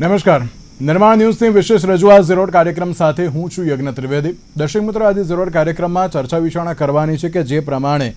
નમસ્કાર. નિર્માણ ન્યૂઝની વિશેષ રજૂઆત ઝીરોડ કાર્યક્રમ સાથે હું છું યજ્ઞ ત્રિવેદી. દર્શક મિત્રો, આજે ઝીરોડ કાર્યક્રમમાં ચર્ચા વિચારણા કરવાની છે કે જે પ્રમાણે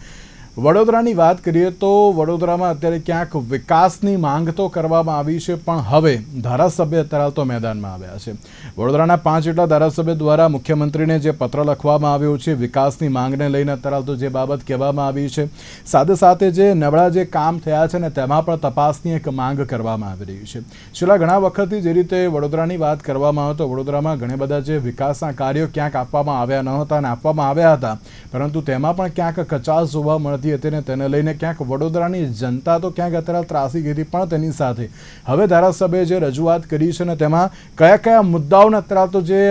વડોદરાની વાત કરીએ તો વડોદરામાં અત્યારે ક્યાંક વિકાસની માંગ તો કરવામાં આવી છે, પણ હવે ધારાસભ્ય અત્યારે તો મેદાનમાં આવ્યા છે. વડોદરાના પાંચ જેટલા ધારાસભ્ય દ્વારા મુખ્યમંત્રીને જે પત્ર લખવામાં આવ્યો છે, વિકાસની માંગને લઈને અત્યારે તો જે બાબત કહેવામાં આવી છે, સાથે સાથે જે નબળા જે કામ થયા છે ને તેમાં પણ તપાસની એક માંગ કરવામાં આવી રહી છે. છેલ્લા ઘણા વખતથી જે રીતે વડોદરાની વાત કરવામાં આવે તો વડોદરામાં ઘણા બધા જે વિકાસના કાર્યો ક્યાંક આપવામાં આવ્યા ન હતા અને આપવામાં આવ્યા હતા, પરંતુ તેમાં પણ ક્યાંક કચાશ જોવા મળતી હતી ને તેને લઈને ક્યાંક વડોદરાની જનતા તો ક્યાંક અત્યારે ત્રાસી ગઈ પણ તેની સાથે. હવે ધારાસભ્યએ જે રજૂઆત કરી છે ને તેમાં કયા કયા મુદ્દાઓને અત્યારે તો જે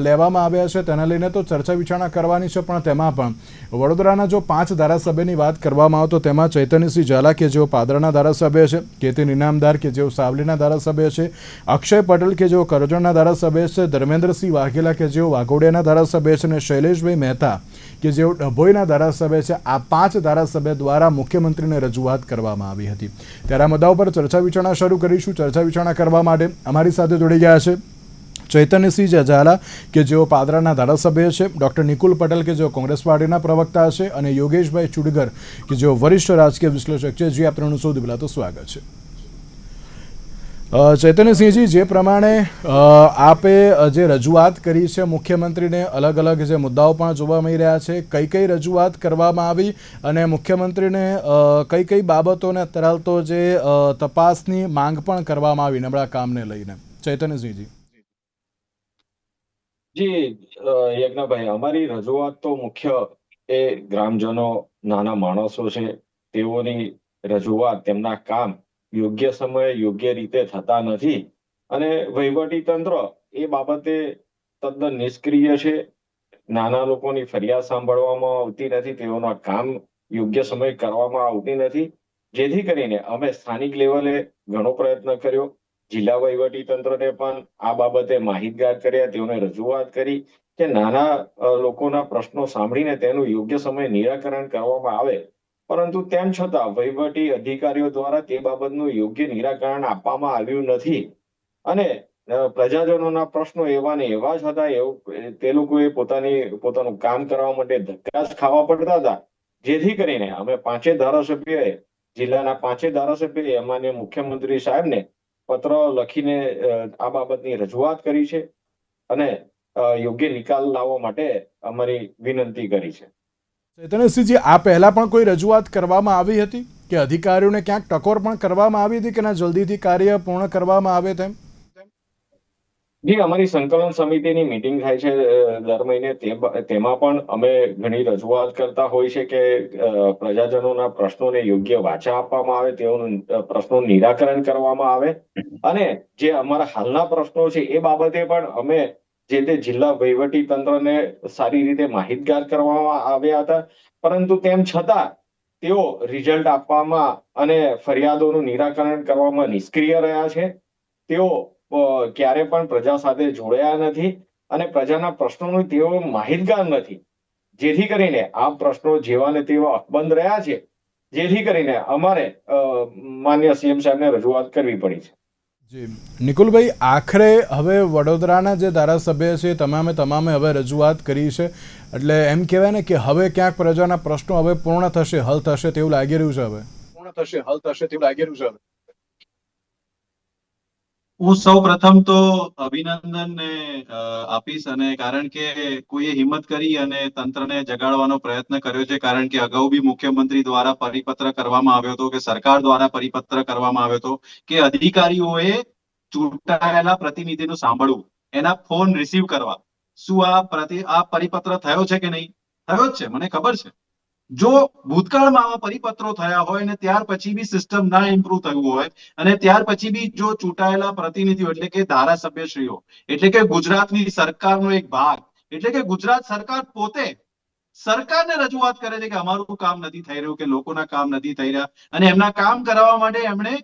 લેવામાં આવ્યા છે તેને લઈને તો ચર્ચા વિચારણા કરવાની છે, પણ તેમાં પણ. વડોદરાના જો પાંચ ધારાસભ્યની વાત કરવામાં આવે તો તેમાં ચૈતન્યસિંહ ઝાલા કે જેઓ પાદરાના ધારાસભ્ય છે, કેતન ઇનામદાર કે જેઓ સાવલીના ધારાસભ્ય છે, અક્ષય પટેલ કે જેઓ કરજણના ધારાસભ્ય છે, ધર્મેન્દ્રસિંહ વાઘેલા કે જેઓ વાઘોડિયાના ધારાસભ્ય છે અને શૈલેષભાઈ મહેતા કે જેઓ ડભોઈના ધારાસભ્ય છે, આ પાંચ ધારાસભ્ય દ્વારા મુખ્યમંત્રીને રજૂઆત કરવામાં આવી હતી. ત્યારે આ મુદ્દા ઉપર ચર્ચા વિચારણા શરૂ કરીશું. ચર્ચા વિચારણા કરવા માટે અમારી સાથે જોડી ગયા છે ચૈતન્યસિંહ ઝાલા કે જેઓ પાદરાના ધારાસભ્ય છે, ડૉક્ટર નિકુલ પટેલ, કે જેઓ કોંગ્રેસ પાર્ટીના પ્રવક્તા છે, અને યોગેશભાઈ ચુડગર, કે જેઓ વરિષ્ઠ રાજકીય વિશ્લેષક છે, જે આપનું સૌથી પહેલાં તો સ્વાગત છે. ચૈતન્યસિંહજી જે પ્રમાણે આપે જે રજૂઆત કરી છે, મુખ્યમંત્રીને અલગ અલગ જે મુદ્દાઓ પણ જોવા મળી રહ્યા છે, કઈ કઈ રજૂઆત કરવામાં આવી, અને મુખ્યમંત્રીને કઈ કઈ બાબતોને અત્યારે જે તપાસની માંગ પણ કરવામાં આવી નબળા કામને લઈને. ચૈતન્યસિંહજી જી યજ્ઞભાઈ, અમારી રજૂઆત તો મુખ્ય એ ગ્રામજનો, નાના માણસો છે, તેઓની રજૂઆત, તેમના કામ યોગ્ય સમયે યોગ્ય રીતે થતા નથી. અને વહીવટી તંત્ર એ બાબતે તદ્દન નિષ્ક્રિય છે. નાના લોકોની ફરિયાદ સાંભળવામાં આવતી નથી, તેઓના કામ યોગ્ય સમયે કરવામાં આવતી નથી. જેથી કરીને અમે સ્થાનિક લેવલે ઘણો પ્રયત્ન કર્યો. જિલ્લા વહીવટી પણ આ બાબતે માહિતગાર કર્યા, તેઓને રજૂઆત કરી કે નાના લોકોના પ્રશ્નો સાંભળીને તેનું યોગ્ય સમયે નિરાકરણ કરવામાં આવે. પરંતુ તેમ છતાં વહીવટી અધિકારીઓ દ્વારા તે બાબતનું યોગ્ય નિરાકરણ આપવામાં આવ્યું નથી. અને પ્રજાજનોના પ્રશ્નો એવા ને એવા જ હતા, એવું તે લોકોએ પોતાની, પોતાનું કામ કરવા માટે ધક્કા જ ખાવા પડતા હતા. જેથી કરીને અમે પાંચે ધારાસભ્યએ, જિલ્લાના પાંચે ધારાસભ્યએ અમાન્ય મુખ્યમંત્રી સાહેબને પત્ર લખીને આ બાબતની રજૂઆત કરી છે અને યોગ્ય નિકાલ લાવવા માટે અમારી વિનંતી કરી છે. ચૈતન્યસિંહજી, આ પહેલા પણ કોઈ રજૂઆત કરવામાં આવી હતી? કે અધિકારીઓને ક્યાંક ટકોર પણ કરવામાં આવી હતી કે ના, જલ્દીથી કાર્ય પૂર્ણ કરવામાં આવે તેમ? જી, અમારી સંકલન સમિતિની મિટિંગ થાય છે દર મહિને તેમાં પણ અમે ઘણી રજૂઆત કરતા હોય છે કે પ્રજાજનોના પ્રશ્નોને યોગ્ય વાચા આપવામાં આવે, તેઓનું પ્રશ્નો નિરાકરણ કરવામાં આવે. અને જે અમારા હાલના પ્રશ્નો છે, એ બાબતે પણ અમે જે તે જિલ્લા વહીવટી તંત્રને સારી રીતે માહિતગાર કરવામાં આવ્યા હતા. પરંતુ તેમ છતાં, તેઓ રિઝલ્ટ આપવામાં અને ફરિયાદોનું નિરાકરણ કરવામાં નિષ્ક્રિય રહ્યા છે. તેઓ ક્યારે પણ પ્રજા સાથે જોડાયા નથી અને પ્રજાના પ્રશ્નોનું તેઓ માહિતગાર નથી. જેથી કરીને આ પ્રશ્નો જેવા ને તેવા અકબંધ રહ્યા છે જેથી કરીને અમારે માન્ય સીએમ સાહેબને રજૂઆત કરવી પડી છે. જી. નિકુલભાઈ આખરે હવે વડોદરાના જે ધારાસભ્ય છે તમામે તમામે હવે રજૂઆત કરી છે. એટલે એમ કહેવાય ને કે હવે ક્યાંક પ્રજાના પ્રશ્નો હવે પૂર્ણ થશે હલ થશે તેવું લાગી રહ્યું છે હવે? પૂર્ણ થશે હલ થશે તેવું લાગી રહ્યું છે હવે. હું સૌ પ્રથમ તો અભિનંદન ને આપીશ અને કારણ કે કોઈએ હિંમત કરી અને તંત્રને જગાડવાનો પ્રયત્ન કર્યો છે, કારણ કે અગાઉ બી મુખ્યમંત્રી દ્વારા પરિપત્ર કરવામાં આવ્યો હતો કે સરકાર દ્વારા પરિપત્ર કરવામાં આવ્યો હતો કે અધિકારીઓએ ચૂંટાયેલા પ્રતિનિધિનું સાંભળવું, એના ફોન રિસીવ કરવા. શું આ પ્રતિ, આ પરિપત્ર થયો છે કે નહીં? થયો જ છે, મને ખબર છે. જો ભૂતકાળમાં આવા પરિપત્રો થયા હોય અને ત્યાર પછી બી સિસ્ટમ ના ઇમ્પ્રુવ થયું હોય અને ત્યાર પછી બી જો ચૂંટાયેલા પ્રતિનિધિઓ એટલે કે ધારાસભ્યશ્રીઓ એટલે કે ગુજરાતની સરકારનો એક ભાગ એટલે કે ગુજરાત સરકાર પોતે સરકારને રજૂઆત કરે છે કે અમારું કામ નથી થઈ રહ્યું કે લોકોના કામ નથી થઈ રહ્યા અને એમના કામ કરાવવા માટે એમણે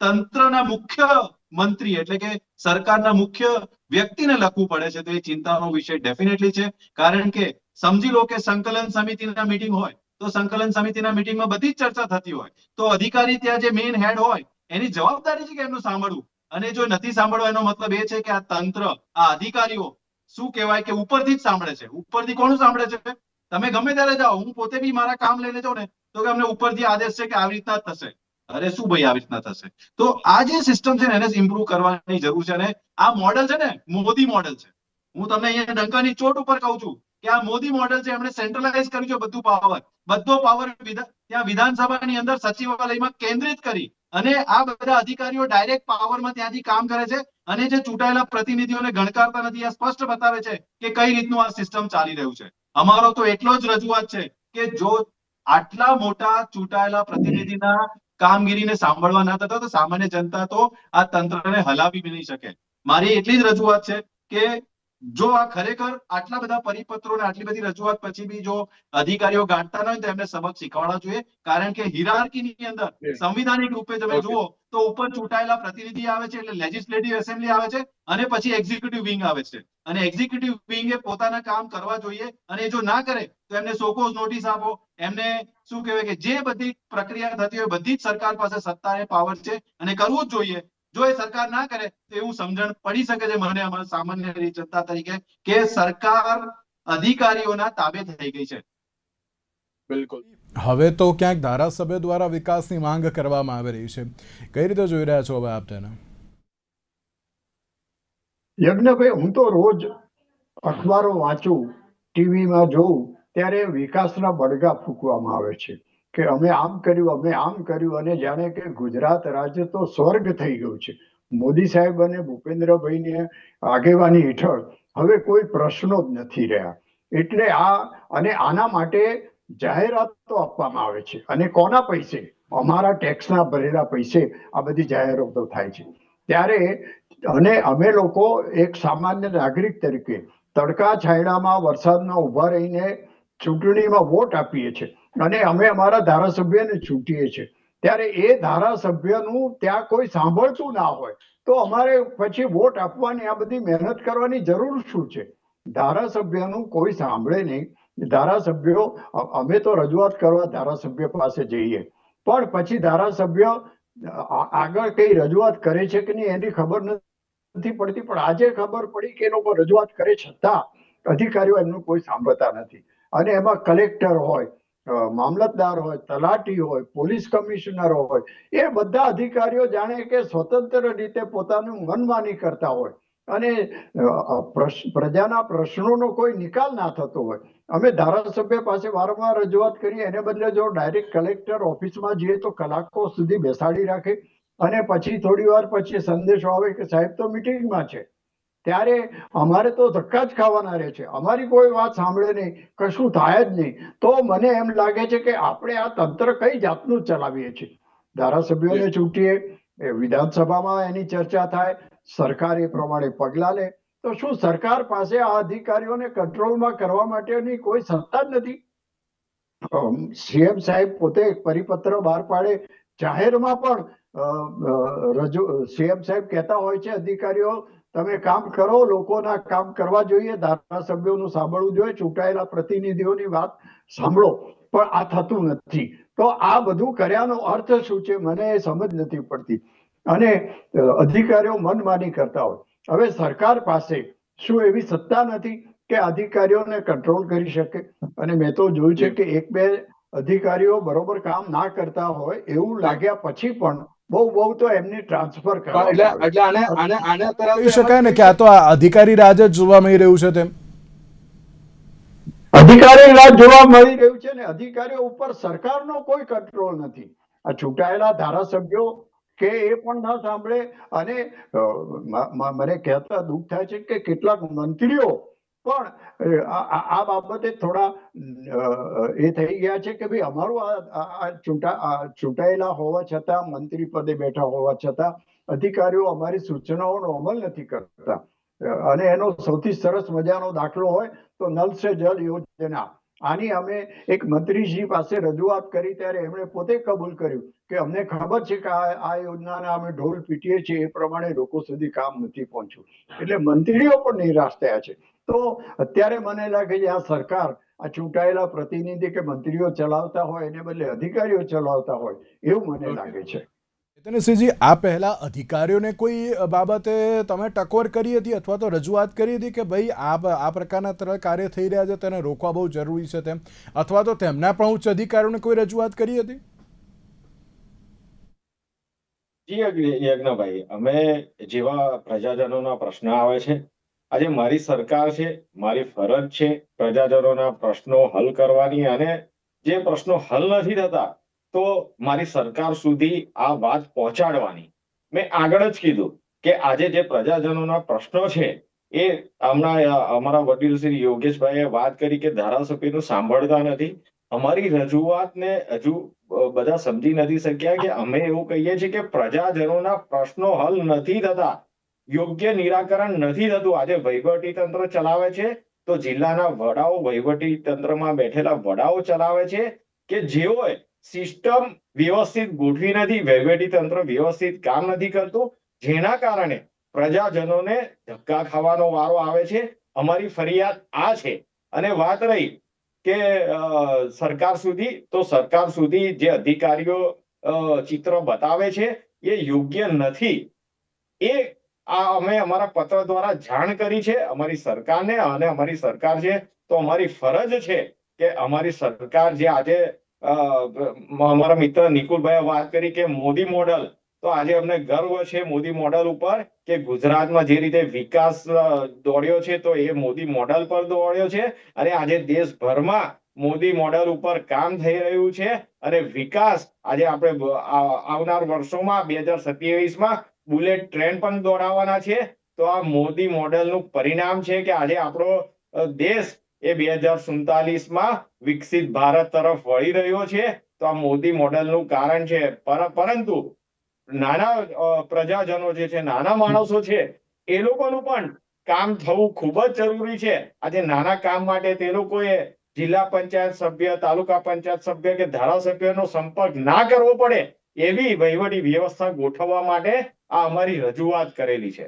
તંત્રના મુખ્ય મંત્રી એટલે કે સરકારના મુખ્ય વ્યક્તિને લખવું પડે છે. તો એ ચિંતાનો વિષય ડેફિનેટલી છે. કારણ કે સમજી લો કે સંકલન સમિતિના મીટિંગ હોય તો સંકલન સમિતિના મીટિંગમાં બધી જ ચર્ચા થતી હોય. તો અધિકારી ત્યાં જે મેઇન હેડ હોય, એની જવાબદારી છે કે એમનું સાંભળવું? અને જો નથી સાંભળવા, એનો મતલબ એ છે કે આ તંત્ર, આ અધિકારીઓ શું કહેવાય કે ઉપરથી જ સાંભળે છે? ઉપરથી કોણ સાંભળે છે? તમે ગમે ત્યારે જાઓ, હું પોતે બી મારા કામ લઈને જાઉં ને, તો કે અમને ઉપરથી આદેશ છે કે આવી રીતના થશે. અરે શું ભાઈ આવી રીતના થશે? તો આ જે સિસ્ટમ છે એને ઇમ્પ્રુવ કરવાની જરૂર છે અને આ મોડેલ છે ને, મોદી મોડેલ છે. હું તમને અહીંયા ડંકાની ચોટ ઉપર કહું છું. કે આ મોદી મોડેલ છે, એમણે સેન્ટ્રલાઇઝ કર્યું છે બધું પાવર બધો પાવર ત્યાં વિધાનસભાની અંદર સચિવાલયમાં કેન્દ્રિત કરી અને આ બધા અધિકારીઓ ડાયરેક્ટ પાવરમાં ત્યાંથી કામ કરે છે અને જે ચૂંટાયેલા પ્રતિનિધિઓને ગણકારતા નથી આ સ્પષ્ટ બતાવે છે કે કઈ રીતનું આ સિસ્ટમ ચાલી રહ્યું છે. અમારો તો એટલો જ રજૂઆત છે કે જો આટલા મોટા ચૂંટાયેલા પ્રતિનિધિના કામગીરીને સાંભળવા ના થતા, તો સામાન્ય જનતા તો આ તંત્રને હલાવી નહીં શકે. મારી એટલી જ રજૂઆત છે કે જો આ ખરેખર આટલા બધા પરિપત્રો ને આટલી બધી રજૂઆત પછી બી જો અધિકારીઓ ગાંઠતા ન હોય તો એમને સબક શીખવાડવા જોઈએ. કારણ કે હિરાર્કીની અંદર સંવિધાનિક રૂપે તમે જુઓ તો ઉપર ચૂંટાયેલા પ્રતિનિધિ આવે છે એટલે લેજિસ્લેટિવ એસેમ્બલી આવે છે અને પછી એક્ઝિક્યુટિવ વિંગ આવે છે. અને એક્ઝિક્યુટિવ વિંગે પોતાના કામ કરવા જોઈએ અને જો ના કરે તો એમને સોકોઝ નોટિસ આપો. એમને શું કહેવાય કે જે બધી પ્રક્રિયા થતી હોય બધી જ સરકાર પાસે સત્તા અને પાવર છે અને કરવું જ જોઈએ. જો એ સરકાર ના કરે તો એવું સમજણ પડી શકે છે મને અમારા સામાન્ય જનતા તરીકે કે સરકાર અધિકારીઓના તાબે થઈ ગઈ છે. બિલકુલ. હવે તો ક્યાંક ધારાસભ્ય દ્વારા વિકાસની માંગ કરવામાં આવી રહી છે. કઈ રીતે જોઈ રહ્યા છો હવે આપ તેને? યજ્ઞભાઈ હું તો રોજ અખબારો વાંચું ટીવીમાં જોઉં ત્યારે વિકાસના બળગા ફૂંકવામાં આવે છે. કે અમે આમ કર્યું, અમે આમ કર્યું અને જાણે કે ગુજરાત રાજ્ય તો સ્વર્ગ થઈ ગયું છે. મોદી સાહેબ અને ભૂપેન્દ્રભાઈને આગેવાની હેઠળ હવે કોઈ પ્રશ્નો જ નથી રહ્યા. એટલે આ અને આના માટે જાહેરાતો આપવામાં આવે છે. અને કોના પૈસે? અમારા ટેક્સના ભરેલા પૈસે આ બધી જાહેરાતો થાય છે. ત્યારે અને અમે લોકો એક સામાન્ય નાગરિક તરીકે તડકા છાયડામાં વરસાદમાં ઊભા રહીને ચૂંટણીમાં વોટ આપીએ છીએ. અને અમે અમારા ધારાસભ્યને ચૂંટીએ છીએ. ત્યારે એ ધારાસભ્યનું ત્યાં કોઈ સાંભળતું ના હોય, તો અમારે પછી વોટ આપવાની આ બધી મહેનત કરવાની જરૂર શું છે? ધારાસભ્યનું કોઈ સાંભળે નહીં. ધારાસભ્યો, અમે તો રજૂઆત કરવા ધારાસભ્ય પાસે જઈએ. પણ પછી ધારાસભ્ય આગળ કઈ રજૂઆત કરે છે કે નહીં, એની ખબર નથી પડતી. પણ આજે ખબર પડી કે એ લોકો રજૂઆત કરે છતાં અધિકારીઓ એમનું કોઈ સાંભળતા નથી. અને એમાં કલેક્ટર હોય મામલતદાર હોય, તલાટી હોય, પોલીસ કમિશનર હોય, એ બધા અધિકારીઓ જાણે કે સ્વતંત્ર રીતે પોતાનું મનમાની કરતા હોય. અને પ્રજાના પ્રશ્નોનો કોઈ નિકાલ ના થતો હોય. અમે ધારાસભ્ય પાસે વારંવાર રજૂઆત કરીએ એને બદલે જો ડાયરેક્ટ કલેક્ટર ઓફિસમાં જઈએ તો કલાકો સુધી બેસાડી રાખે. અને પછી થોડી વાર પછી સંદેશો આવે કે સાહેબ તો મિટિંગમાં છે. ત્યારે અમારે તો ધક્કા જ ખાવાના રહે છે. અમારી કોઈ વાત સાંભળે નહીં કશું થાય જ નહીં. તો મને એમ લાગે છે કે આપણે આ તંત્ર કઈ જાતનું ચલાવીએ છીએ? ધારાસભ્યોને ચૂંટીએ વિધાનસભામાં એની ચર્ચા થાય સરકાર એ પ્રમાણે પગલા લે. તો શું સરકાર પાસે આ અધિકારીઓને કંટ્રોલમાં કરવા માટેની કોઈ સત્તા જ નથી? સીએમ સાહેબ પોતે પરિપત્ર બહાર પાડે. જાહેરમાં પણ રજૂ સીએમ સાહેબ કહેતા હોય છે અધિકારીઓ તમે કામ કરો, લોકોના કામ કરવા જોઈએ, ધારાસભ્યોનું સાંભળવું જોઈએ, ચૂંટાયેલા પ્રતિનિધિઓની વાત સાંભળો. પણ આ થતું નથી. તો આ બધું કર્યાનો અર્થ શું છે મને એ સમજ નથી પડતી. અને અધિકારીઓ મનમાની કરતા હોય. હવે સરકાર પાસે શું એવી સત્તા નથી કે અધિકારીઓને કંટ્રોલ કરી શકે? અને મેં તો જોયું છે કે એક બે અધિકારીઓ બરોબર કામ ના કરતા હોય, એવું લાગ્યા પછી પણ બહુ બહુ તો એમની ટ્રાન્સફર પણ એટલે એટલે આને આને આને અત્યારે શકાય ને કે આ તો અધિકારી રાજ જ જોવા મળી રહ્યું છે તેમ. અધિકારી રાજ જોવા મળી રહ્યું છે ને અધિકારીઓ ઉપર સરકારનો કોઈ કંટ્રોલ નથી. આ ચૂંટાયેલા ધારાસભ્યો કે એ પણ ના સાંભળે અને મને કહેતા દુઃખ થાય છે કે કેટલાક મંત્રીઓ પણ આ બાબતે થોડા એ થઈ ગયા છે કે ભાઈ અમારું આ- આ આ ચૂંટા, આ ચૂંટાયેલા હોવા છતાં, મંત્રી પદે બેઠા હોવા છતાં, અધિકારીઓ અમારી સૂચનાઓનો અમલ નથી કરતા. અને એનો સૌથી સરસ મજાનો દાખલો હોય તો નલ સે જલ યોજના. આની અમે એક મંત્રીજી પાસે રજૂઆત કરી ત્યારે એમણે પોતે કબૂલ કર્યું કે અમને ખબર છે કે આ યોજનાના અમે ઢોલ પીટીએ છીએ એ પ્રમાણે લોકો સુધી કામ નથી પહોંચ્યું. એટલે મંત્રીઓ પણ નિરાશ થયા છે. તો અત્યારે મને લાગે છે આ સરકાર આ ચૂંટાયેલા પ્રતિનિધિ કે મંત્રીઓ ચલાવતા હોય એને બદલે અધિકારીઓ ચલાવતા હોય એવું મને લાગે છે. ચેતનસિંહજી આ પહેલા અધિકારીઓને કોઈ બાબતે તમે ટકોર કરી હતી અથવા તો રજૂઆત કરી હતી કે ભાઈ આ આ પ્રકારના તરફ કાર્ય થઈ રહ્યા છે તેને રોકવા બહુ જરૂરી છે તેમ અથવા તો તેમના પણ ઉચ્ચ અધિકારીઓને કોઈ રજૂઆત કરી હતી? જી યજ્ઞ- યજ્ઞભાઈ અમે જેવા પ્રજાજનોના પ્રશ્ન આવે છે આજે મારી સરકાર છે, મારી ફરજ છે પ્રજાજનોના પ્રશ્નો હલ કરવાની અને જે પ્રશ્નો હલ નથી થતા, તો મારી સરકાર સુધી આ વાત પહોંચાડવાની. મેં આગળ જ કીધું કે આજે જે પ્રજાજનોના પ્રશ્નો છે, એ હમણાં અમારા વડીલ શ્રી યોગેશભાઈએ વાત કરી કે ધારાસભ્યનું સાંભળતા નથી. અમારી રજૂઆતને હજુ બધા સમજી નથી શક્યા કે અમે એવું કહીએ છીએ કે પ્રજાજનોના પ્રશ્નો હલ નથી થતા. યોગ્ય નિરાકરણ નથી થતું. આજે વહીવટી તંત્ર ચલાવે છે તો જિલ્લાના વડાઓ વહીવટી તંત્રમાં બેઠેલા વડાઓ ચલાવે છે કે જેઓએ સિસ્ટમ વ્યવસ્થિત ગોઠવી નથી, વહીવટી તંત્ર વ્યવસ્થિત કામ નથી કરતું, જેના કારણે પ્રજાજનોને ધક્કા ખાવાનો વારો આવે છે. અમારી ફરિયાદ આ છે. અને વાત રહી કે સરકાર સુધી, તો સરકાર સુધી જે અધિકારીઓ ચિત્ર બતાવે છે, એ યોગ્ય નથી. એ આ અમે અમારા પત્ર દ્વારા જાણ કરી છે, અમારી સરકારને અને અમારી સરકાર છે. તો અમારી ફરજ છે કે અમારી સરકાર જે આજે અમારા મિત્ર નિકુલભાઈ વાત કરી કે મોદી મોડલ. તો આજે અમને ગર્વ છે મોદી મોડલ ઉપર કે ગુજરાતમાં જે રીતે વિકાસ દોડ્યો છે તો એ મોદી મોડલ પર દોડ્યો છે. અને આજે દેશભરમાં મોદી મોડલ ઉપર કામ થઈ રહ્યું છે. અને વિકાસ આજે આપણે આવનાર વર્ષોમાં, બે હજાર સત્યાવીસમાં બુલેટ ટ્રેન પણ દોડાવવાના છે. તો આ મોદી મોડેલનું પરિણામ છે કે આજે આપણો દેશ એ બે હજાર સુડતાલીસમાં વિકસિત ભારત તરફ વળી રહ્યો છે. તો આ મોદી મોડેલનું કારણ છે. પરંતુ નાના પ્રજાજનો જે છે, નાના માણસો છે, એ લોકોનું પણ કામ થવું ખૂબ જ જરૂરી છે. આજે નાના કામ માટે તે લોકોએ જિલ્લા પંચાયત સભ્ય, તાલુકા પંચાયત સભ્ય કે ધારાસભ્યનો સંપર્ક ના કરવો પડે એવી વહીવટી વ્યવસ્થા ગોઠવવા માટે આ અમારી રજૂઆત કરેલી છે.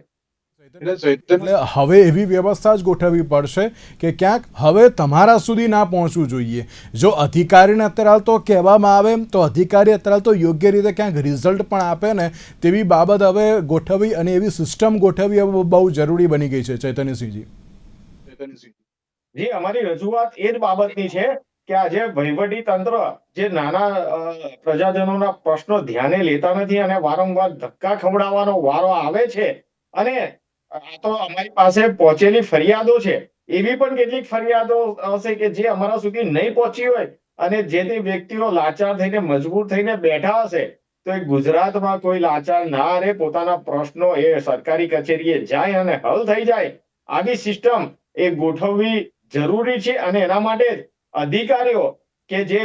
એટલે હવે એવી વ્યવસ્થા જ ગોઠવવી પડશે કે ક્યાંક હવે તમારા સુધી ના પહોંચવું જોઈએ. જો અધિકારીને અત્યારે તો કહેવામાં આવે તો અધિકારી અત્યારે તો યોગ્ય રીતે ક્યાંક રિઝલ્ટ પણ આપે ને તેવી બાબત હવે ગોઠવવી અને એવી સિસ્ટમ ગોઠવવી હવે બહુ જરૂરી બની ગઈ છે ચૈતન્યસિંહજી. જી અમારી રજૂઆત એ જ બાબતની છે કે આજે વહીવટી તંત્ર જે નાના પ્રજાજનોના પ્રશ્નો ધ્યાને લેતા નથી અને વારંવાર ધક્કા ખવડાવવાનો વારો આવે છે અને આ તો અમારી પાસે પહોંચેલી ફરિયાદો છે, એવી પણ કેટલીક ફરિયાદો હશે કે જે અમારા સુધી નહીં પહોંચી હોય અને જે તે વ્યક્તિઓ લાચાર થઈને, મજબૂર થઈને બેઠા હશે. તો એ ગુજરાતમાં કોઈ લાચાર ના રહે પોતાના પ્રશ્નો એ સરકારી કચેરીએ જાય અને હલ થઈ જાય. આવી સિસ્ટમ એ ગોઠવવી જરૂરી છે અને એના માટે અધિકારીઓ કે જે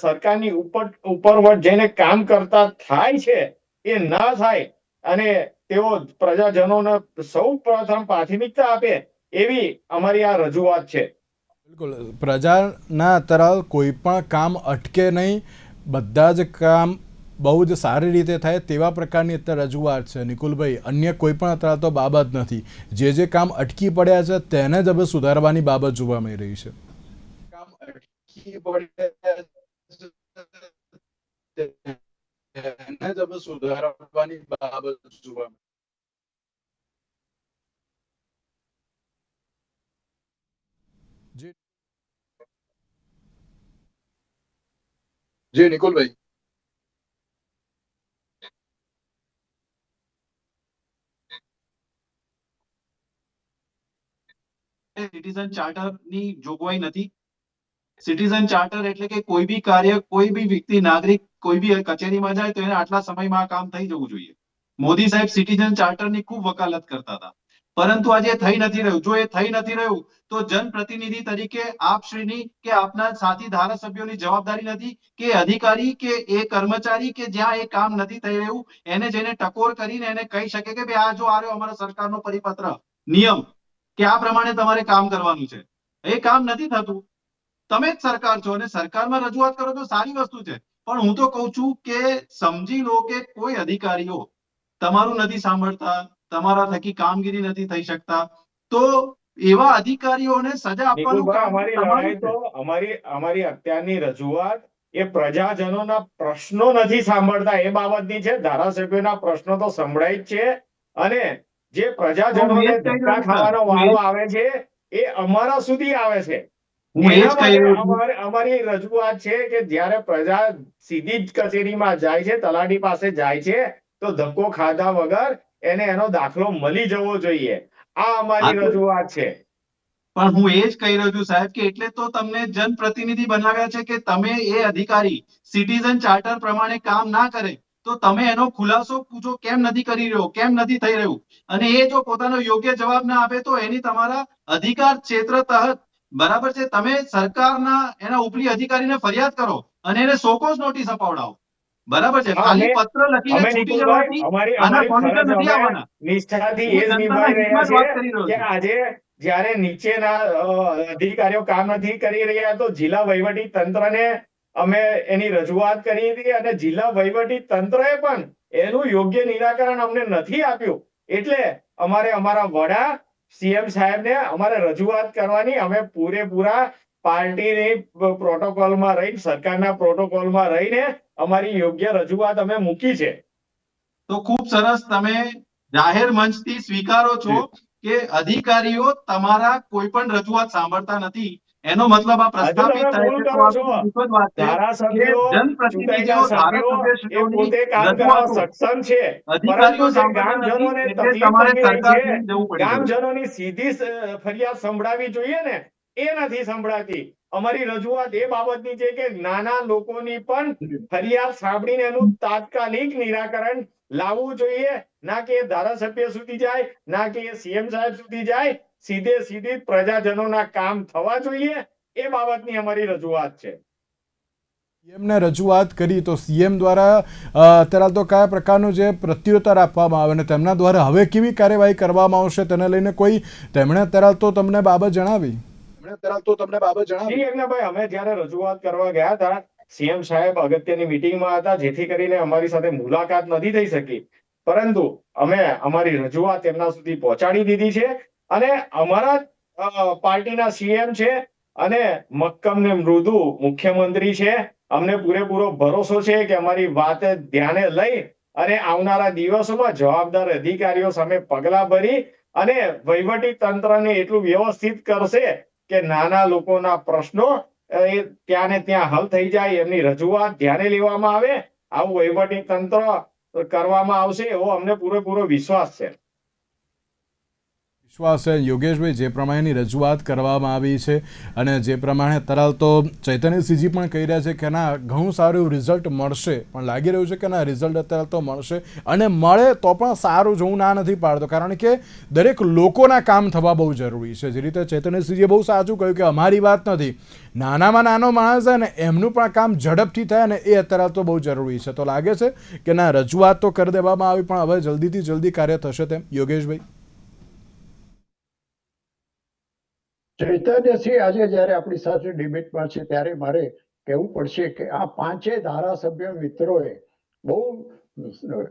સરકારની ઉપર, ઉપરવટ જેને કામ કરતા થાય છે, એ ના થાય અને તેઓ પ્રજાજનોને સૌ પ્રથમ પ્રાથમિકતા આપે, એવી અમારી આ રજૂઆત છે. બિલકુલ. પ્રજાના તરફ કોઈ પણ કામ અટકે નહીં. બધા જ કામ બહુ જ સારી રીતે થાય તેવા પ્રકારની અત્યારે રજૂઆત છે. નિકુલભાઈ, અન્ય કોઈ પણ અત્યારે તો બાબત નથી. જે જે કામ અટકી પડ્યા છે તેને જ હવે સુધારવાની બાબત જોવા મળી રહી છે. અટકી પડે એને જ હવે સુધારવાની બાબત જોવા મળે. જી. જી નિકુલભાઈ સિટીઝન ચાર્ટરની જોગવાઈ નથી સિટીઝન ચાર્ટર એટલે કે કોઈ બી કાર્ય, કોઈ બી વ્યક્તિ, નાગરિક, કોઈ બી કચેરીમાં જાય તો એને આટલા સમયમાં કામ થઈ જવું જોઈએ. મોદી સાહેબ સિટીઝન ચાર્ટરની ખૂબ વકાલત કરતા હતા. પરંતુ આજે થઈ નથી રહ્યું. જો એ થઈ નથી રહ્યું, તો જનપ્રતિનિધિ તરીકે આપશ્રીની કે આપના સાથી ધારાસભ્યોની જવાબદારી નથી કે અધિકારી કે એ કર્મચારી કે જ્યાં એ કામ નથી થઈ રહ્યું, એને જેને ટકોર કરીને એને કહી શકે કે ભાઈ આ જો આ રહ્યો અમારા સરકારનો પરિપત્ર, નિયમ, કે આ પ્રમાણે તમારે કામ કરવાનું છે. એ કામ નથી થતું. તમે જ સરકાર છો અને સરકારમાં રજૂઆત કરો તો સારી વસ્તુ છે. પણ હું તો કહું છું કે સમજી લો કે કોઈ અધિકારીઓ તમારું નથી સાંભળતા તમારા થકી કામગીરી નથી થઈ શકતા તો એવા અધિકારીઓને સજા આપવાનું અમારી લડાઈ તો અમારી અમારી અત્યારની રજૂઆત એ પ્રજાજનોના પ્રશ્નો નથી સાંભળતા એ બાબતની છે. ધારાસભ્યોના પ્રશ્નો તો સંભળાય જ છે. અને જે પ્રજાજનોને ધક્કા ખાવાનો વારો આવે છે એ અમારા સુધી આવે છે. હું એ જ કહી અમારી રજૂઆત છે કે જ્યારે પ્રજા સીધી જ કચેરીમાં જાય છે તલાટી પાસે જાય છે તો ધક્કો ખાધા વગર એને એનો દાખલો મળી જવો જોઈએ. આ અમારી રજૂઆત છે. પણ હું એ જ કહી રહ્યો છું સાહેબ કે એટલે તો તમને જનપ્રતિનિધિ બનાવ્યા છે કે તમે એ અધિકારી સિટીઝન ચાર્ટર પ્રમાણે કામ ના કરે તો તમે એનો ખુલાસો પૂછો કેમ નથી કરી રહ્યો કેમ નથી થઈ રહ્યું? અને એ જો પોતાનો યોગ્ય જવાબ ના આપે તો એની તમારા અધિકાર ક્ષેત્ર તહત બરાબર છે? તમે સરકારના એના ઉપરી અધિકારીને ફરિયાદ કરો અને એને સોકોસ નોટિસ અપાવડાવો. બરાબર છે? ખાલી પત્ર લખીને છૂટી જવાથી આના અમારી નથી આવવાના. નિષ્ઠાથી એ નિભાવી રહ્યા કે આજે જ્યારે નીચેના અધિકારીઓ કામ નથી કરી રહ્યા તો જિલ્લા વહીવટી તંત્રને અમે એની રજૂઆત કરી હતી અને જિલ્લા વહીવટી તંત્રએ પણ એનું યોગ્ય નિરાકરણ અમને નથી આપ્યું. એટલે અમારે અમારા વડા સીએમ સાહેબને અમારે રજૂઆત કરવાની અમે પૂરેપૂરા પાર્ટીની પ્રોટોકોલમાં રહી સરકારના પ્રોટોકોલમાં રહીને અમારી યોગ્ય રજૂઆત અમે મૂકી છે. તો ખૂબ સરસ તમે જાહેર મંચથી સ્વીકારો છો કે અધિકારીઓ તમારા કોઈ પણ રજૂઆત સાંભળતા નથી. એનો મતલબ આ પ્રસ્થાપિત થાય છે ધારાસભ્યો પોતે કામ કરવા સક્ષમ છે. અધિકારીઓ. ગામજનોની સીધી ફરિયાદ સંભળાવી જોઈએ ને એ નથી સંભળાતી. અમારી રજૂઆત એ બાબતની છે કે નાના લોકોની પણ ફરિયાદ સાંભળીને એનું તાત્કાલિક નિરાકરણ લાવવું જોઈએ. ના કે એ ધારાસભ્ય સુધી જાય ના કે એ સીએમ સાહેબ સુધી જાય સીધે સીધી પ્રજાજનોના કામ થવા જોઈએ એ બાબતની અમારી રજૂઆત છે. સીએમને રજૂઆત કરી તો સીએમ દ્વારા અત્યારે તો કયા પ્રકારનું જે પ્રત્યુત્તર આપવામાં આવે અને તેમના દ્વારા હવે કેવી કાર્યવાહી કરવામાં આવશે તેને લઈને કોઈ તેમણે અત્યારે તો તમને બાબત જણાવી. અત્યારે તો તમને બાબત જણાવી. યજ્ઞભાઈ અમે જ્યારે રજૂઆત કરવા ગયા હતા સીએમ સાહેબ અગત્યની મિટિંગમાં હતા જેથી કરીને અમારી સાથે મુલાકાત નથી થઈ શકી. પરંતુ અમે અમારી રજૂઆત એમના સુધી પહોંચાડી દીધી છે. અને અમારા પાર્ટીના સીએમ છે અને મક્કમ ને મૃદુ મુખ્યમંત્રી છે. અમને પૂરેપૂરો ભરોસો છે કે અમારી વાત ધ્યાને લઈ અને આવનારા દિવસોમાં જવાબદાર અધિકારીઓ સામે પગલા ભરી અને વહીવટી તંત્રને એટલું વ્યવસ્થિત કરશે કે નાના લોકોના પ્રશ્નો એ ત્યાં ને ત્યાં હલ થઈ જાય, એમની રજૂઆત ધ્યાને લેવામાં આવે. આવું વહીવટી તંત્ર કરવામાં આવશે એવો અમને પૂરેપૂરો વિશ્વાસ છે. વિશ્વાસ છે. યોગેશભાઈ, જે પ્રમાણેની રજૂઆત કરવામાં આવી છે અને જે પ્રમાણે તરાલ તો ચૈતન્યસિંહજી પણ કહી રહ્યા છે કે ના, ઘણું સારું રિઝલ્ટ મળશે. પણ લાગી રહ્યું છે કે ના રિઝલ્ટ અત્યારે તો મળશે અને મળે તો પણ સારું જોવું ના નથી પાડતો. કારણ કે દરેક લોકોના કામ થવા બહુ જરૂરી છે. જે રીતે ચૈતન્યસિંહજીએ બહુ સાચું કહ્યું કે અમારી વાત નથી. નાનામાં નાનો માણસ છે ને, એમનું પણ કામ ઝડપથી થાય ને એ અત્યારે તો બહુ જરૂરી છે. તો લાગે છે કે ના, રજૂઆત તો કરી દેવામાં આવી, પણ હવે જલ્દીથી જલ્દી કાર્ય થશે તેમ. યોગેશભાઈ? ચૈતન્યસિંહ આજે જ્યારે આપણી સાથે ડિબેટમાં છે, ત્યારે મારે કહેવું પડશે કે આ પાંચે ધારાસભ્ય મિત્રોએ બહુ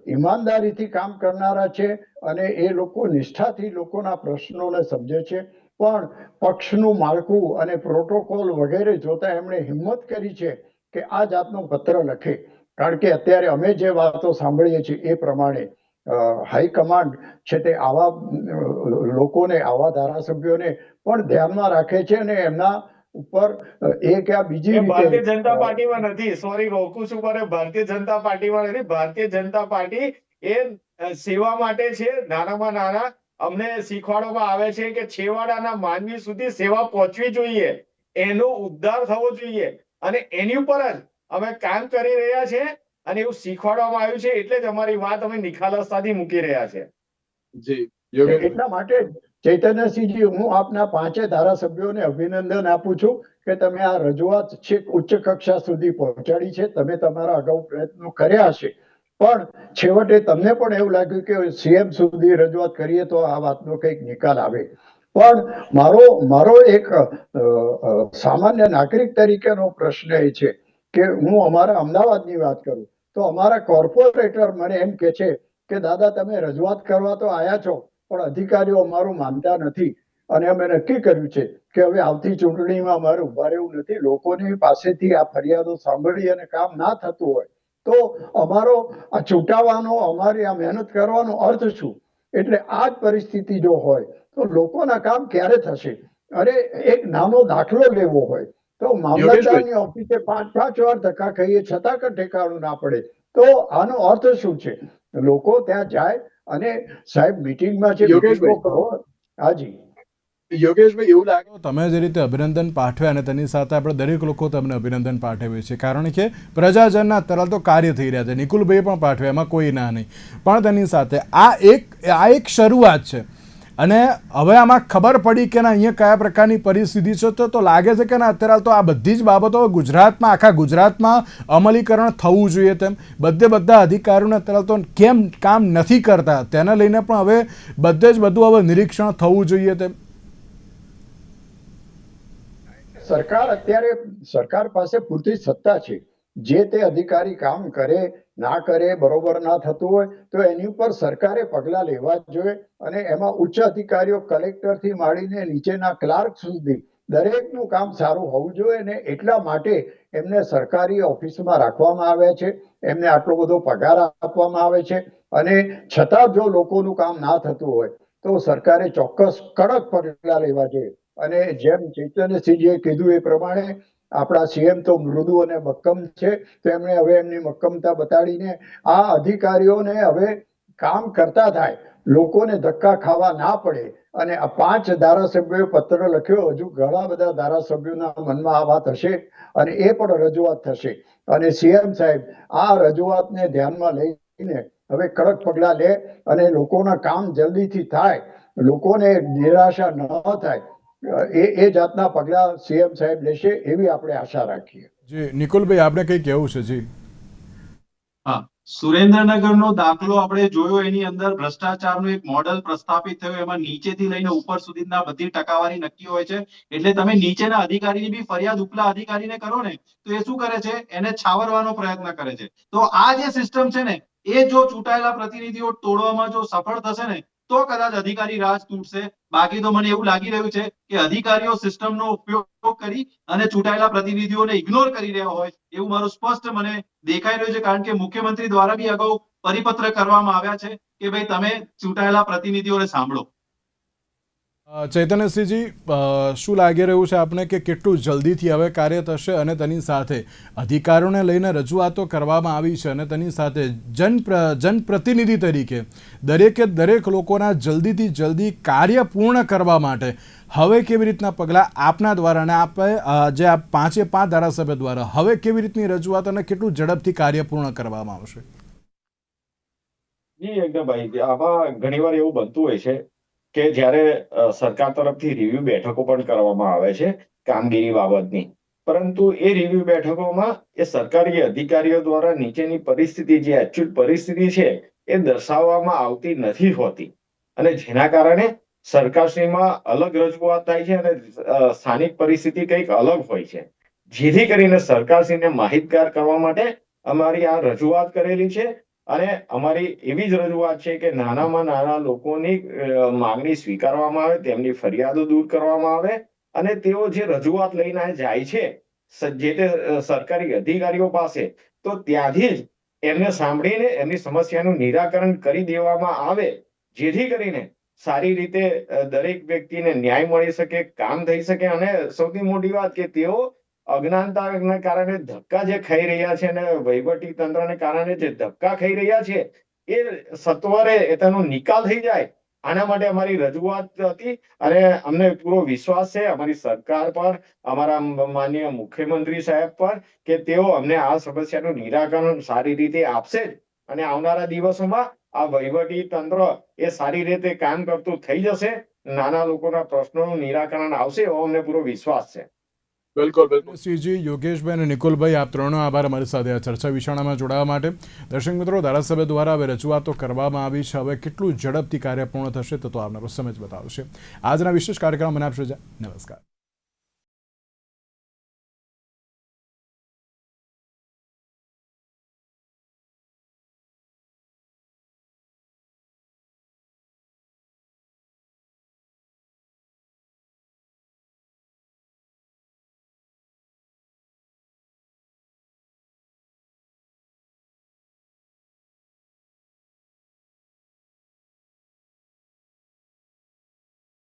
ઈમાનદારીથી કામ કરનારા છે અને એ લોકો નિષ્ઠાથી લોકોના પ્રશ્નોને સમજે છે. પણ પક્ષનું માળખું અને પ્રોટોકોલ વગેરે જોતા એમણે હિંમત કરી છે કે આ જાતનો પત્ર લખે. કારણ કે અત્યારે અમે જે વાતો સાંભળીએ છીએ એ પ્રમાણે હાઈકમાન્ડ છે તે આવા લોકોને આવા ધારાસભ્યોને પણ ધ્યાનમાં રાખે છે અને એમના ઉપર એક આ બીજી ભારતીય જનતા પાર્ટીમાં નથી. સોરી રોકું છું પણ ભારતીય જનતા પાર્ટીમાં નથી ભારતીય જનતા પાર્ટી એ સેવા માટે છે. નાનામાં નાના અમને શીખવાડવામાં આવે છે કે છેવાડાના માનવી સુધી સેવા પહોંચવી જોઈએ. એનો ઉદ્ધાર થવો જોઈએ. અને એની ઉપર જ અમે કામ કરી રહ્યા છે. અને એવું શીખવાડવામાં આવ્યું છે એટલે જ અમારી વાત અમે નિખાલસતાથી મૂકી રહ્યા છે. જી એટલા માટે ચૈતન્યસિંહજી હું આપના પાંચે ધારાસભ્યોને અભિનંદન આપું છું કે તમે આ રજૂઆત છેક ઉચ્ચ કક્ષા સુધી પહોંચાડી છે. તમે તમારા અગાઉ પ્રયત્નો કર્યા હશે. પણ છેવટે તમને પણ એવું લાગ્યું કે સીએમ સુધી રજૂઆત કરીએ તો આ વાતનો કંઈક નિકાલ આવે. પણ મારો મારો એક સામાન્ય નાગરિક તરીકેનો પ્રશ્ન એ છે કે હું અમારા અમદાવાદની વાત કરું. તો અમારા કોર્પોરેટર મને એમ કે છે કે, દાદા, તમે રજૂઆત કરવા તો આયા છો, પણ અધિકારીઓ અમારું માનતા નથી. અને અમે નક્કી કર્યું છે કે હવે આવતી ચૂંટણીમાં અમારે ઊભા રહેવું નથી. લોકોની પાસેથી આ ફરિયાદો સાંભળી અને કામ ના થતું હોય તો અમારો આ ચૂંટાવાનો, અમારી આ મહેનત કરવાનો અર્થ શું? એટલે આ જ પરિસ્થિતિ જો હોય તો લોકોના કામ ક્યારે થશે? અરે, એક નાનો દાખલો લેવો હોય તો મામલતદારની ઓફિસે પાંચ પાંચ વાર ધક્કા ખાઈએ છતાં કે ઠેકાણું ના પડે. તો આનો અર્થ શું છે? લોકો ત્યાં જાય અને સાહેબ મીટિંગમાં છે યોગેશભાઈ. હાજી યોગેશભાઈ એવું લાગે તમે જે રીતે અભિનંદન પાઠવ્યા અને તેની સાથે આપણે દરેક લોકો તમને અભિનંદન પાઠવીએ છીએ કારણ કે પ્રજાજનના તરત તો કાર્ય થઈ રહ્યા છે. નિકુલભાઈ પણ પાઠવ્યા એમાં કોઈ ના નહીં. પણ તેની સાથે આ એક આ એક શરૂઆત છે. અને હવે આમાં ખબર પડી કે ના, અહીંયા કયા પ્રકારની પરિસ્થિતિ છે તો તો લાગે છે કે ના, અત્યારે તો આ બધી જ બાબતો ગુજરાતમાં, આખા ગુજરાતમાં અમલીકરણ થવું જોઈએ તેમ. બધે બધા અધિકારીઓને અત્યારે તો કેમ કામ નથી કરતા? તેને લઈને પણ હવે બધે જ બધું હવે નિરીક્ષણ થવું જોઈએ તેમ. સરકાર અત્યારે સરકાર પાસે પૂરતી સત્તા છે. જે તે અધિકારી કામ કરે, ના કરે, બરોબર ના થતું હોય, તો એની ઉપર સરકારે પગલા લેવા જોઈએ અને એમાં ઉચ્ચ અધિકારીઓ કલેક્ટરથી માંડીને નીચેના ક્લાર્ક સુધી દરેકનું કામ સારું હોવું જોઈએ અને એટલા માટે એમને સરકારી ઓફિસમાં રાખવામાં આવે છે, એમને આટલો બધો પગાર આપવામાં આવે છે અને છતાં જો લોકોનું કામ ના થતું હોય, તો સરકારે ચોક્કસ કડક પગલા લેવા જોઈએ. અને જેમ ચૈતન્યસિંહજીએ કીધું એ પ્રમાણે આપણા સીએમ તો મૃદુ અને મક્કમ છે. તો એમણે હવે એમની મક્કમતા બતાડીને આ અધિકારીઓને હવે કામ કરતા થાય. લોકોને ધક્કા ખાવા ના પડે. અને આ પાંચ ધારાસભ્યોએ પત્ર લખ્યો, હજુ ઘણા બધા ધારાસભ્યોના મનમાં આ વાત હશે અને એ પણ રજૂઆત થશે. અને સીએમ સાહેબ, આ રજૂઆતને ધ્યાનમાં લઈને હવે કડક પગલા લે અને લોકોના કામ જલ્દીથી થાય. લોકોને નિરાશા ન થાય. એ એ જાતના પગલા સીએમ સાહેબ લેશે એવી આપણે આશા રાખીએ. જી નિકુલભાઈ આપણે કઈ કહેવું છે? જી. હા સુરેન્દ્રનગરનો દાખલો આપણે જોયો એની અંદર ભ્રષ્ટાચારનું એક મોડેલ પ્રસ્થાપિત થયું એમાં નીચેથી લઈને ઉપર સુધીના બધી ટકાવારી નક્કી હોય છે. એટલે તમે નીચેના અધિકારીની બી ફરિયાદ ઉપલા અધિકારીને કરો ને તો એ શું કરે છે? એને છાવરવાનો પ્રયત્ન કરે છે. તો આ જે સિસ્ટમ છે ને એ જો ચૂંટાયેલા પ્રતિનિધિઓ તોડવામાં જો સફળ થશે ને તો કદાચ અધિકારી રાજ તૂટશે. બાકી તો મને એવું લાગી રહ્યું છે કે અધિકારીઓ સિસ્ટમનો ઉપયોગ કરી અને ચૂંટાયેલા પ્રતિનિધિઓને ઇગ્નોર કરી રહ્યા હોય, એવું મારું સ્પષ્ટ મને દેખાઈ રહ્યું છે, કારણ કે મુખ્યમંત્રી દ્વારા બી અગાઉ પરિપત્ર કરવામાં આવ્યા છે કે ભાઈ તમે ચૂંટાયેલા પ્રતિનિધિઓને સાંભળો. ચૈતન્યસિંહજી શું લાગી રહ્યું છે આપને કે કેટલું જલ્દીથી હવે કાર્ય થશે અને તેની સાથે અધિકારીઓને લઈને રજૂઆતો કરવામાં આવી છે અને તેની સાથે જન જનપ્રતિનિધિ તરીકે દરેકે દરેક લોકોના જલ્દીથી જલ્દી કાર્ય પૂર્ણ કરવા માટે હવે કેવી રીતના પગલાં આપના દ્વારા અને આપે જે આ પાંચે પાંચ ધારાસભ્ય દ્વારા હવે કેવી રીતની રજૂઆત અને કેટલું ઝડપથી કાર્ય પૂર્ણ કરવામાં આવશે? જી, એકદમ ભાઈ. આમાં ઘણીવાર એવું બનતું હોય છે કે જ્યારે સરકાર તરફથી રિવ્યુ બેઠકો પણ કરવામાં આવે છે કામગીરી બાબતની. પરંતુ એ રિવ્યુ બેઠકોમાં એ સરકારી અધિકારીઓ દ્વારા નીચેની પરિસ્થિતિ, જે એકચ્યુઅલ પરિસ્થિતિ છે, એ દર્શાવવામાં આવતી નથી હોતી. અને જેના કારણે સરકારશ્રીમાં અલગ રજૂઆત થાય છે અને સ્થાનિક પરિસ્થિતિ કંઈક અલગ હોય છે. જેથી કરીને સરકારશ્રીને માહિતગાર કરવા માટે અમારી આ રજૂઆત કરેલી છે અને અમારી એવી જ રજૂઆત છે કે નાનામાં નાના લોકોની માંગણી સ્વીકારવામાં આવે, તેમની ફરિયાદો દૂર કરવામાં આવે અને તેઓ જે રજૂઆત લઈને જાય છે જે તે સરકારી અધિકારીઓ પાસે, તો ત્યાંથી જ એમને સાંભળીને એમની સમસ્યાનું નિરાકરણ કરી દેવામાં આવે, જેથી કરીને સારી રીતે દરેક વ્યક્તિને ન્યાય મળી શકે, કામ થઈ શકે અને સૌથી મોટી વાત કે તેઓ અજ્ઞાનતાને કારણે ધક્કા જે ખાઈ રહ્યા છે અને વહીવટી તંત્રને કારણે જે ધક્કા ખાઈ રહ્યા છે, એ સત્વરે તેનો નિકાલ થઈ જાય. આના માટે અમારી રજૂઆત હતી. અને અમને પૂરો વિશ્વાસ છે અમારી સરકાર પર, અમારા માનનીય મુખ્યમંત્રી સાહેબ પર, કે તેઓ અમને આ સમસ્યાનું નિરાકરણ સારી રીતે આપશે જ. અને આવનારા દિવસોમાં આ વહીવટી તંત્ર એ સારી રીતે કામ કરતું થઈ જશે. નાના લોકોના પ્રશ્નોનું નિરાકરણ આવશે એવો અમને પૂરો વિશ્વાસ છે. બિલકુલ બિલકુલ. સિંહજી યોગેશભાઈ અને નિકુલભાઈ, આપ ત્રણનો આભાર અમારી સાથે ચર્ચા વિશાળામાં જોડાવા માટે. દર્શક મિત્રો, ધારાસભ્ય દ્વારા હવે રજૂઆતો કરવામાં આવી છે. હવે કેટલું ઝડપથી કાર્ય પૂર્ણ થશે તો તો આવનારો સમય જ બતાવશે. આજના વિશેષ કાર્યક્રમ મને આપશો નમસ્કાર.